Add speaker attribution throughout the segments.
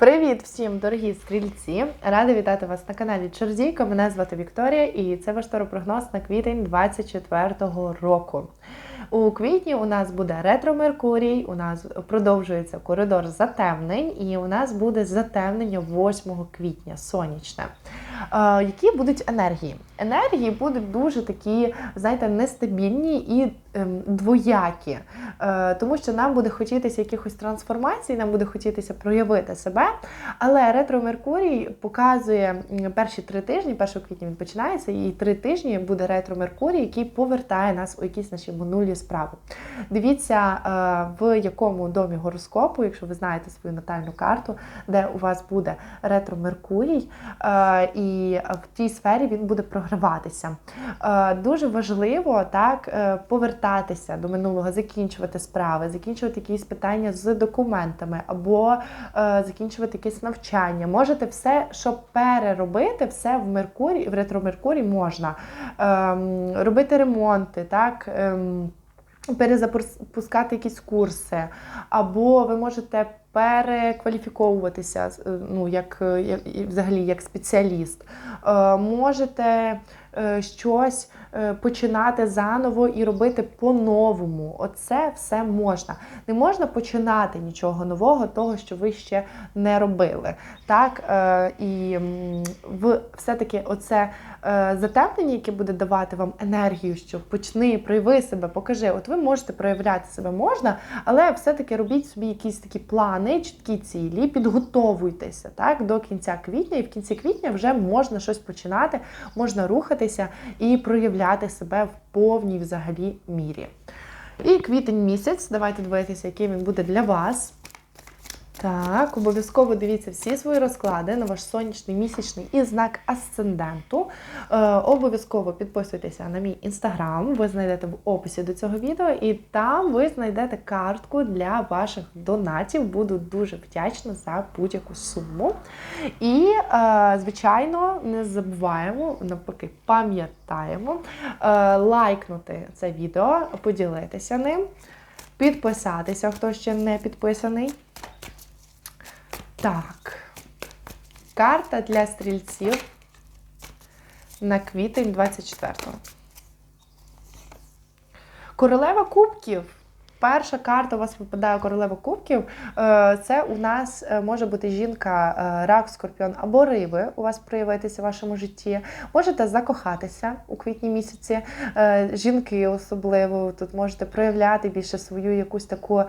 Speaker 1: Привіт всім, дорогі стрільці! Рада вітати вас на каналі Чорзійко. Мене звати Вікторія, і це ваш таропрогноз на квітень 24-го року. У квітні у нас буде ретро Меркурій, у нас продовжується коридор затемнень, і у нас буде затемнення 8 квітня сонячне. Е, які будуть енергії? Енергії будуть дуже такі, знаєте, нестабільні і ем, двоякі, е, тому що нам буде хотітися якихось трансформацій, нам буде хотітися проявити себе. Але ретро Меркурій показує перші три тижні, 1 квітня він починається, і три тижні буде ретро Меркурій, який повертає нас у якісь наші минулі справи. Дивіться, е, в якому домі гороскопу, якщо ви знаєте свою натальну карту, де у вас буде ретро Меркурій, е, і в тій сфері він буде програватися. Е, Дуже важливо так е, повертатися до минулого, закінчувати справи, закінчувати якісь питання з документами або е, закінчувати якесь навчання. Можете все, що переробити, все в Меркурій, в ретро Меркурій можна Ем, робити ремонти, так. Перезапускати якісь курси, або ви можете перекваліфіковуватися е, ну, як, е, як взагалі як спеціаліст. Е, можете щось е, починати заново і робити по-новому. Оце все можна. Не можна починати нічого нового, того, що ви ще не робили. Так? Е, І все-таки оце е, затемнення, яке буде давати вам енергію, що почни, прояви себе, покажи. От ви можете проявляти себе можна, але все-таки робіть собі якісь такі плани, чіткі цілі, підготовуйтеся так, до кінця квітня, і в кінці квітня вже можна щось починати, можна рухатися і проявляти себе в повній взагалі мірі. І квітень місяць, давайте дивитися, який він буде для вас. Так, обов'язково дивіться всі свої розклади на ваш сонячний місячний і знак асценденту. Е, обов'язково підписуйтеся на мій інстаграм, ви знайдете в описі до цього відео, і там ви знайдете картку для ваших донатів. Буду дуже вдячна за будь-яку суму. І, е, звичайно, не забуваємо, навпаки, пам'ятаємо е, лайкнути це відео, поділитися ним, підписатися, хто ще не підписаний. Так. Карта для стрільців на квітень 24-го. Королева кубків. Перша карта у вас випадає королева кубків. Е, Це у нас е, може бути жінка, е, рак, скорпіон або риби. У вас проявитися в вашому житті. Можете закохатися у квітні місяці. Жінки особливо тут можете проявляти більше свою якусь таку.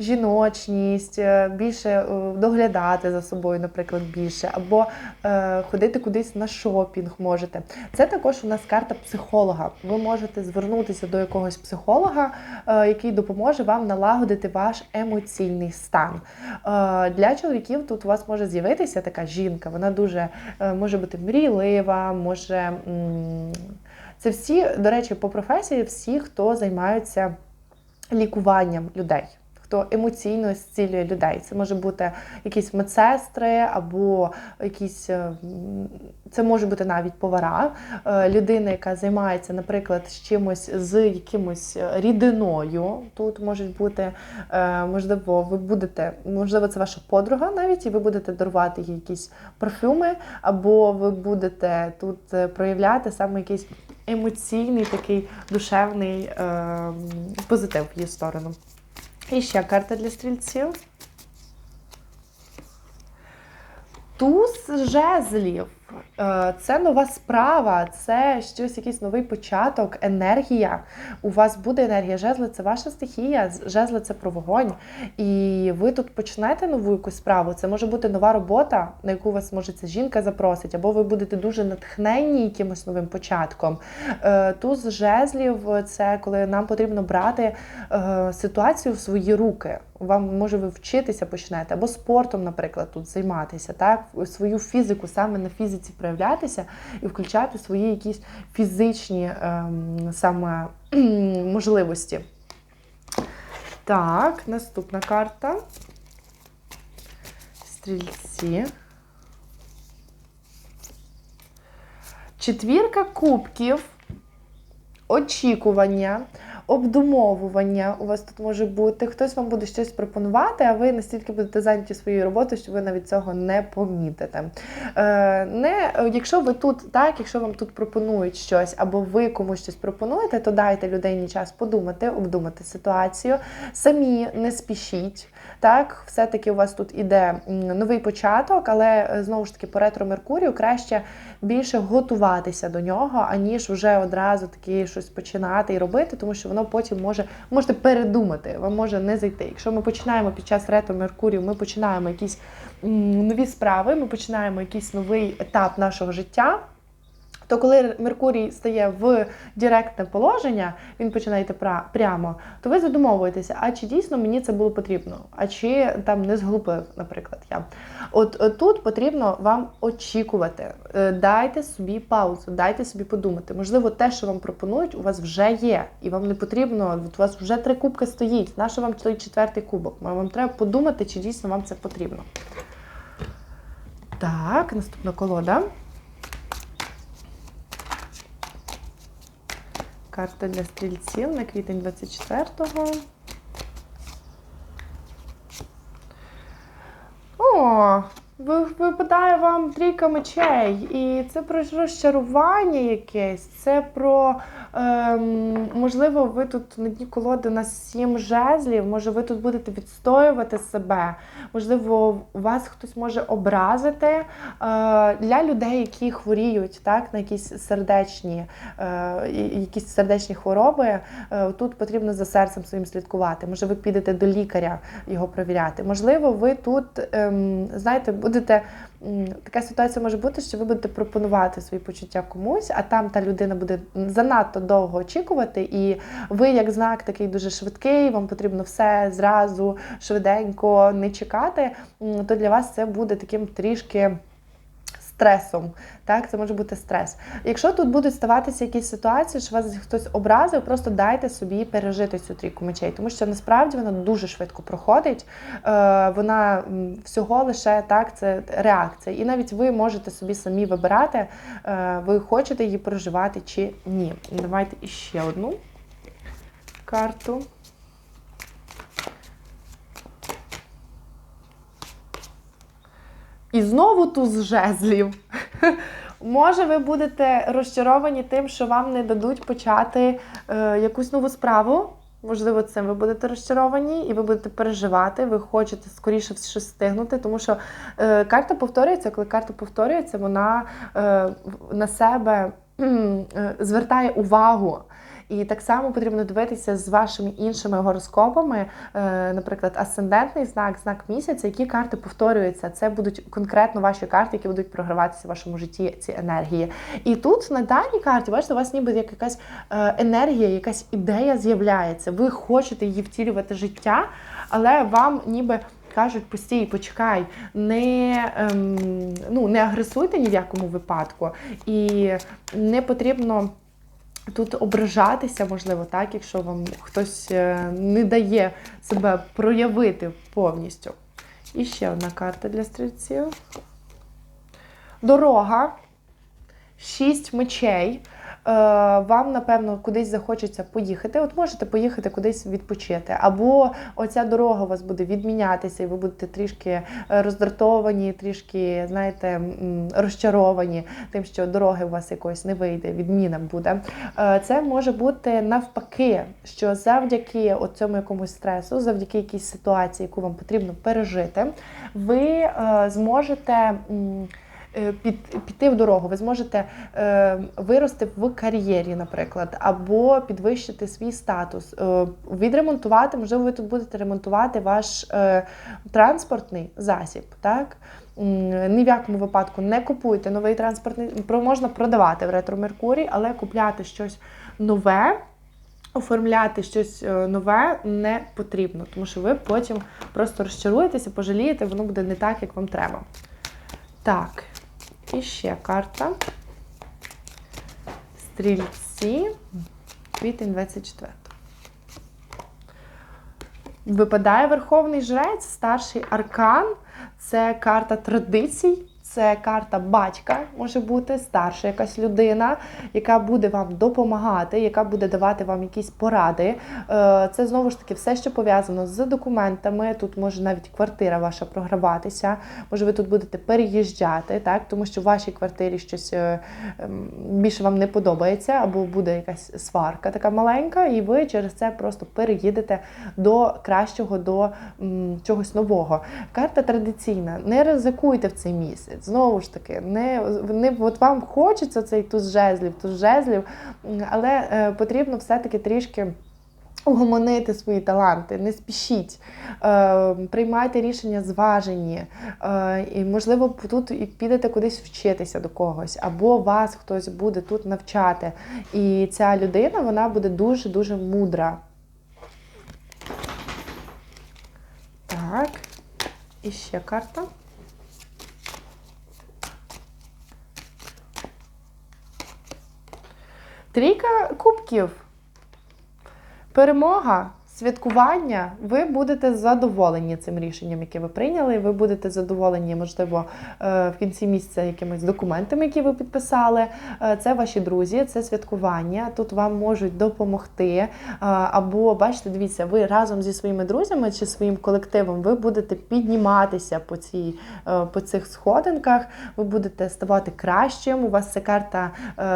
Speaker 1: Жіночність, е, більше е, доглядати за собою, наприклад, більше, або е, ходити кудись на шопінг можете. Це також у нас карта психолога. Ви можете звернутися до якогось психолога, який допоможе вам налагодити ваш емоційний стан. Для чоловіків тут у вас може з'явитися така жінка, вона дуже може бути мрійлива, може. Це всі, до речі, по професії, всі, хто займаються лікуванням людей хто емоційно зцілює людей. Це може бути якісь медсестри або якісь. е, Це може бути навіть повара, е, людина, яка займається, наприклад, з чимось з якимось е, рідиною. Тут можуть бути, можливо, ви будете, можливо, це ваша подруга навіть, і ви будете дарувати їй якісь парфюми, або ви будете тут проявляти саме якийсь емоційний такий душевний позитив в її сторону. І ще карта для стрільців. Туз жезлів. Е, Це нова справа, це щось, якийсь новий початок, енергія. У вас буде енергія. Жезли це ваша стихія, жезли це про вогонь. І ви тут почнете нову якусь справу. Це може бути нова робота, на яку вас може ця жінка запросить, або ви будете дуже натхненні якимось новим початком. Е, Туз жезлів це коли нам потрібно брати е, ситуацію в свої руки. Вам може ви вчитися почнете, або спортом, наприклад, тут займатися, так свою фізику саме на фізиці проявлятися і включати свої якісь фізичні ем, саме можливості. Так, наступна карта. Стрільці. Четвірка кубків. Очікування. Обдумовування у вас тут може бути. Хтось вам буде щось пропонувати, а ви настільки будете зайняті своєю роботою, що ви навіть цього не помітите. Е, не, Якщо ви тут, так, якщо вам тут пропонують щось, або ви комусь щось пропонуєте, то дайте людині час подумати, обдумати ситуацію. Самі не спішіть. Так, все-таки у вас тут іде новий початок, але е, знову ж таки по ретро Меркурію краще більше готуватися до нього, аніж вже одразу таки щось починати і робити, тому що воно потім може можете передумати, вам може не зайти. Якщо ми починаємо під час ретро Меркурію, ми починаємо якісь нові справи, ми починаємо якийсь новий етап нашого життя. То коли Меркурій стає в директне положення, він починає йти прямо, то ви задумовуєтеся, а чи дійсно мені це було потрібно, а чи там не зглупив, наприклад, я. От, от тут потрібно вам очікувати. Е, дайте собі паузу, дайте собі подумати. Можливо, те, що вам пропонують, у вас вже є, і вам не потрібно, от у вас вже три кубки стоїть. Нащо вам той четвертий кубок? Вам треба подумати, чи дійсно вам це потрібно. Так, наступна колода. Карта для стрільців на квітень 24-го. О, випадає вам трійка мечей. І це про розчарування якесь, це про Ем, можливо, ви тут на дні колоди у нас сім жезлів, може ви тут будете відстоювати себе, можливо, вас хтось може образити. Е, для людей, які хворіють так, на якісь сердечні е, якісь сердечні хвороби, е, тут потрібно за серцем своїм слідкувати. Може, ви підете до лікаря його провіряти. Можливо, ви тут, ем, знаєте, будете така ситуація може бути, що ви будете пропонувати свої почуття комусь, а там та людина буде занадто довго очікувати, і ви, як знак, такий дуже швидкий, вам потрібно все зразу швиденько не чекати, то для вас це буде таким трішки стресом. Так, Це може бути стрес. Якщо тут будуть ставатися якісь ситуації, що вас хтось образив, просто дайте собі пережити цю трійку мечей, тому що насправді вона дуже швидко проходить. Е, Вона всього лише так, це реакція. І навіть ви можете собі самі вибирати, е, ви хочете її проживати чи ні. Давайте іще одну карту. І знову туз жезлів. Може, ви будете розчаровані тим, що вам не дадуть почати е, якусь нову справу. Можливо, цим ви будете розчаровані, і ви будете переживати, ви хочете скоріше щось встигнути, тому що е, карта повторюється, коли карта повторюється, вона е, на себе е, звертає увагу. І так само потрібно дивитися з вашими іншими гороскопами, е, наприклад, асцендентний знак, знак місяця, які карти повторюються. Це будуть конкретно ваші карти, які будуть програватися в вашому житті ці енергії. І тут на даній карті, бачите, у вас ніби як якась е, енергія, якась ідея з'являється. Ви хочете її втілювати життя, але вам ніби. Кажуть, постій, почекай, не ем, ну, не агресуйте ні в якому випадку, і не потрібно Тут ображатися, можливо, так, якщо вам хтось е, не дає себе проявити повністю. І ще одна карта для стрільців. Дорога. Шість мечей. Е, вам, напевно, кудись захочеться поїхати. От можете поїхати кудись відпочити. Або оця дорога у вас буде відмінятися, і ви будете трішки е, роздратовані, трішки, знаєте, розчаровані тим, що дороги у вас якось не вийде, відміна буде. Е, це може бути навпаки, що завдяки цьому якомусь стресу, завдяки якійсь ситуації, яку вам потрібно пережити, ви зможете. Е, під, піти в дорогу, ви зможете е, вирости в кар'єрі, наприклад, або підвищити свій статус, е, відремонтувати, можливо, ви тут будете ремонтувати ваш транспортний засіб. так? Ні в якому випадку не купуйте новий транспортний, можна продавати в ретро Меркурій, але купляти щось нове. Оформляти щось нове не потрібно, тому що ви потім просто розчаруєтеся, пожалієте, воно буде не так, як вам треба. Так, і ще карта. Стрільці. Квітень 24. Випадає Верховний Жрець, старший аркан. Це карта традицій, Це карта батька, може бути старша якась людина, яка буде вам допомагати, яка буде давати вам якісь поради. Е, Це знову ж таки все, що пов'язано з документами. Тут може навіть квартира ваша програватися. Може, ви тут будете переїжджати, так тому що в вашій квартирі щось е, ем, більше вам не подобається, або буде якась сварка така маленька, і ви через це просто переїдете до кращого, до чогось нового. Карта традиційна. Не ризикуйте в цей місяць. Знову ж таки, не, не от вам хочеться цей туз жезлів, туз жезлів, але е, потрібно все-таки трішки. Угомонити свої таланти, не спішіть, е, приймайте рішення зважені, е, і, можливо, тут і підете кудись вчитися до когось, або вас хтось буде тут навчати. І ця людина вона буде дуже-дуже мудра. Так, і ще карта. Трійка кубків. Перемога, святкування, ви будете задоволені цим рішенням, яке ви прийняли. Ви будете задоволені, можливо, е, в кінці місяця якимись документами, які ви підписали. Е, Це ваші друзі, це святкування. Тут вам можуть допомогти. Е, Або, бачите, дивіться, ви разом зі своїми друзями чи своїм колективом ви будете підніматися по, цій, по цих сходинках, ви будете ставати кращим. У вас це карта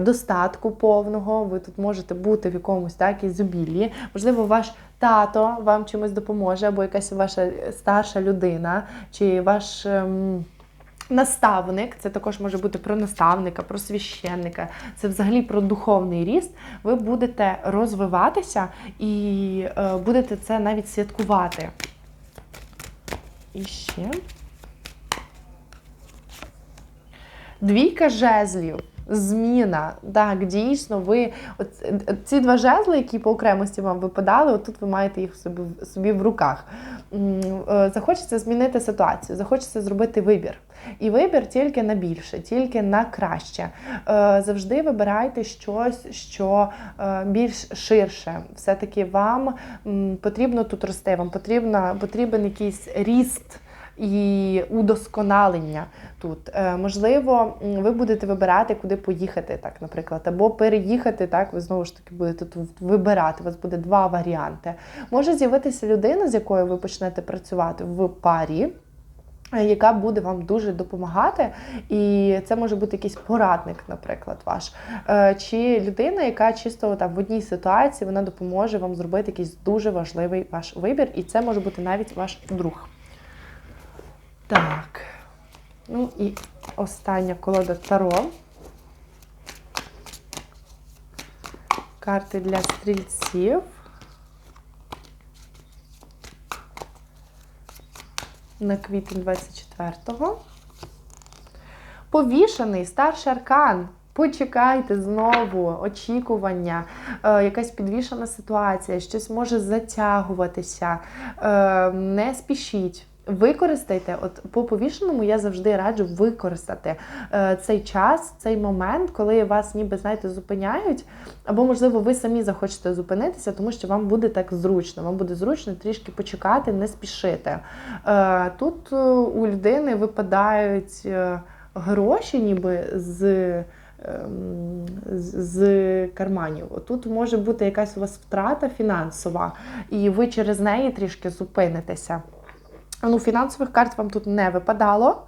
Speaker 1: достатку повного. Ви тут можете бути в якомусь так ізобіллі. Можливо, ваш тато вам чимось допоможе, або якась ваша старша людина, чи ваш. ем, Наставник, це також може бути про наставника, про священника, це взагалі про духовний ріст. Ви будете розвиватися і е, будете це навіть святкувати. І ще. Двійка жезлів. Зміна. Так, дійсно, ви от, ці два жезли, які по окремості вам випадали, отут ви маєте їх собі, собі в руках. Е, Захочеться змінити ситуацію, захочеться зробити вибір. І вибір тільки на більше, тільки на краще. Е, Завжди вибирайте щось, що е, більш ширше. Все-таки вам потрібно тут рости, вам потрібно, потрібен якийсь ріст і удосконалення тут. Е, можливо, ви будете вибирати, куди поїхати, так, наприклад, або переїхати. Так, ви знову ж таки будете тут вибирати. У вас буде два варіанти. Може з'явитися людина, з якою ви почнете працювати в парі. е, Яка буде вам дуже допомагати, і це може бути якийсь порадник, наприклад, ваш, Е, чи людина, яка чисто там в одній ситуації вона допоможе вам зробити якийсь дуже важливий ваш вибір, і це може бути навіть ваш друг. Так. Ну і остання колода Таро. Карти для стрільців. На квітень 24-го. Повішений старший аркан. Почекайте знову, очікування, е, якась підвішена ситуація, щось може затягуватися. Е, не спішіть. Використайте, от по повішеному я завжди раджу використати е, цей час, цей момент, коли вас ніби знаєте зупиняють, або можливо ви самі захочете зупинитися, тому що вам буде так зручно. Вам буде зручно трішки почекати, не спішити. Е, тут е, у людини випадають гроші, ніби ем, з- З карманів. Тут може бути якась у вас втрата фінансова, і ви через неї трішки зупинитеся. Ну, фінансових карт вам тут не випадало.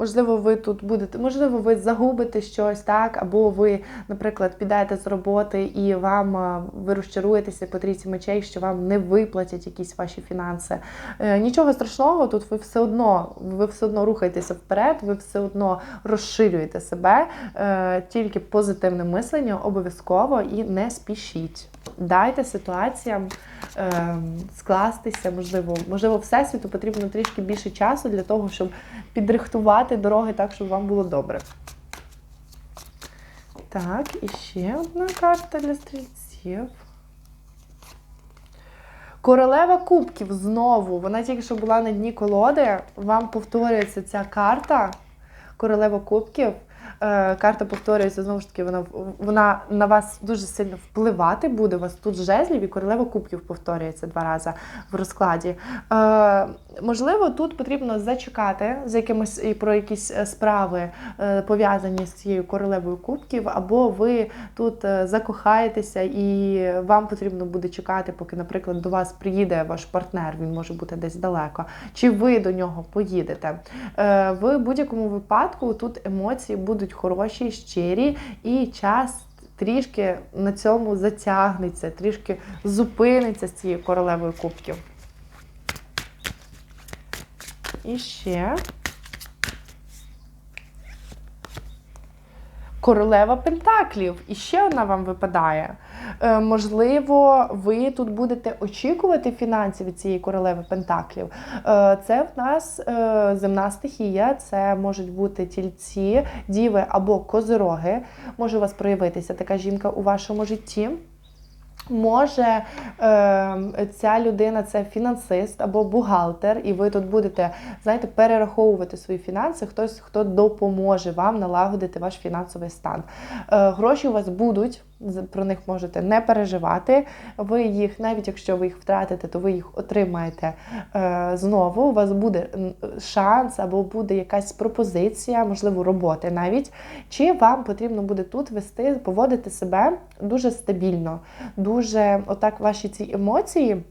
Speaker 1: Можливо, ви тут будете, можливо, ви загубите щось, так, або ви, наприклад, підете з роботи і вам ви розчаруєтеся по трійці мечей, що вам не виплатять якісь ваші фінанси. Е, нічого страшного, тут ви все одно, ви все одно рухаєтеся вперед, ви все одно розширюєте себе, е, тільки позитивне мислення обов'язково і не спішіть. Дайте ситуаціям е, скластися, можливо, можливо, всесвіту потрібно трішки більше часу для того, щоб підрихтувати дороги так, щоб вам було добре. Так, і ще одна карта для стрільців. Королева кубків знову. Вона тільки що була на дні колоди. Вам повторюється ця карта. Королева кубків. Е, карта повторюється, знову ж таки, вона, вона на вас дуже сильно впливати буде. У вас тут жезлів і королева кубків повторюється два рази в розкладі. Е, можливо, тут потрібно зачекати з якимось і про якісь е, справи е, пов'язані з цією королевою кубків, або ви тут закохаєтеся і вам потрібно буде чекати, поки, наприклад, до вас приїде ваш партнер, він може бути десь далеко, чи ви до нього поїдете. Е, В будь-якому випадку тут емоції будуть хороші, щирі, і час трішки на цьому затягнеться, трішки зупиниться з цією королевою кубків. І ще. Королева Пентаклів. І ще одна вам випадає. Е, можливо, ви тут будете очікувати фінансів від цієї королеви Пентаклів. Е, це в нас е, земна стихія, це можуть бути тільці, діви або козироги. Може у вас проявитися така жінка у вашому житті. Може е, ця людина це фінансист або бухгалтер, і ви тут будете, знаєте, перераховувати свої фінанси, хтось, хто допоможе вам налагодити ваш фінансовий стан. Е, гроші у вас будуть, про них можете не переживати. Ви їх, навіть якщо ви їх втратите, то ви їх отримаєте е, знову. У вас буде шанс або буде якась пропозиція, можливо, роботи навіть. Чи вам потрібно буде тут вести, поводити себе дуже стабільно, дуже отак ваші ці емоції.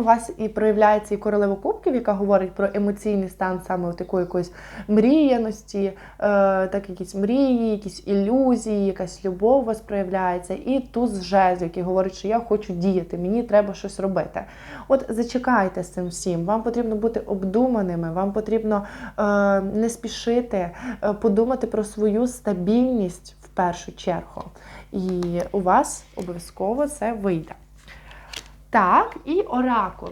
Speaker 1: У вас і проявляється і королева кубків, яка говорить про емоційний стан саме такої якоїсь мріяності, е, так якісь мрії, якісь ілюзії, якась любов у вас проявляється. І туз жезлів, який говорить, що я хочу діяти, мені треба щось робити. От зачекайте з цим всім. Вам потрібно бути обдуманими, вам потрібно е, не спішити, е, подумати про свою стабільність в першу чергу. І у вас обов'язково це вийде. Так, і оракул.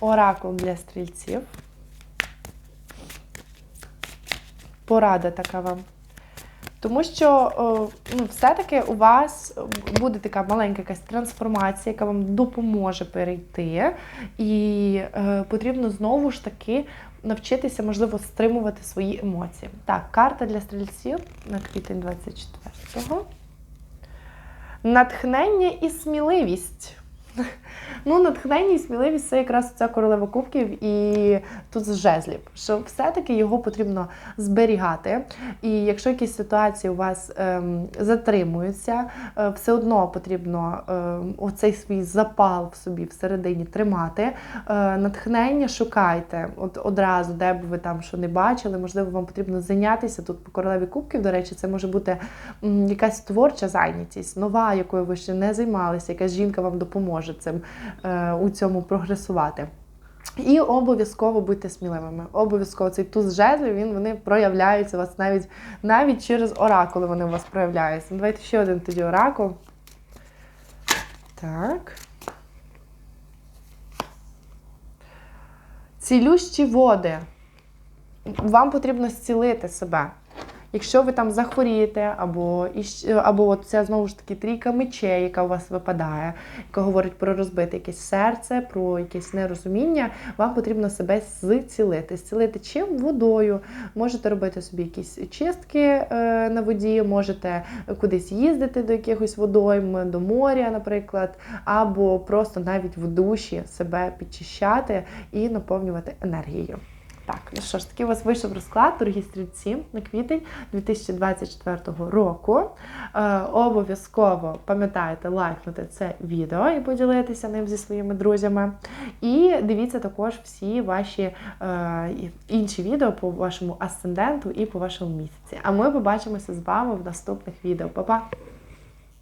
Speaker 1: Оракул для стрільців. Порада така вам. Тому що ну, все-таки у вас буде така маленька якась трансформація, яка вам допоможе перейти. І е, потрібно знову ж таки навчитися, можливо, стримувати свої емоції. Так, карта для стрільців на квітень 24-го. Натхнення і сміливість. Ну, натхнення і сміливість це якраз ця королева кубків і тут з жезлів. Що все-таки його потрібно зберігати. І якщо якісь ситуації у вас ем, затримуються, е, все одно потрібно ем, оцей свій запал в собі всередині тримати. Е, натхнення шукайте от одразу, де б ви там що не бачили. Можливо, вам потрібно зайнятися тут по королеві кубків. До речі, це може бути м, якась творча зайнятість, нова, якою ви ще не займалися, якась жінка вам допоможе цим у цьому прогресувати. І обов'язково будьте сміливими. Обов'язково цей туз жезлів, він вони проявляються у вас навіть навіть через оракули вони у вас проявляються. Ну, Давайте ще один тоді оракул. Так. Цілющі води. Вам потрібно зцілити себе. Якщо ви там захворієте, або, іщ- або от ця знову ж таки трійка мечей, яка у вас випадає, яка говорить про розбите якесь серце, про якесь нерозуміння, вам потрібно себе зцілити. Зцілити чим? Водою. Можете робити собі якісь чистки е, на воді, можете кудись їздити до якихось водойм, до моря, наприклад, або просто навіть в душі себе підчищати і наповнювати енергією. Так, ну що ж, такий у вас вийшов розклад, дорогі стрільці, на квітень 2024 року. Е, обов'язково пам'ятайте лайкнути це відео і поділитися ним зі своїми друзями. І дивіться також всі ваші е, інші відео по вашому асценденту і по вашому місяці. А ми побачимося з вами в наступних відео. Па-па!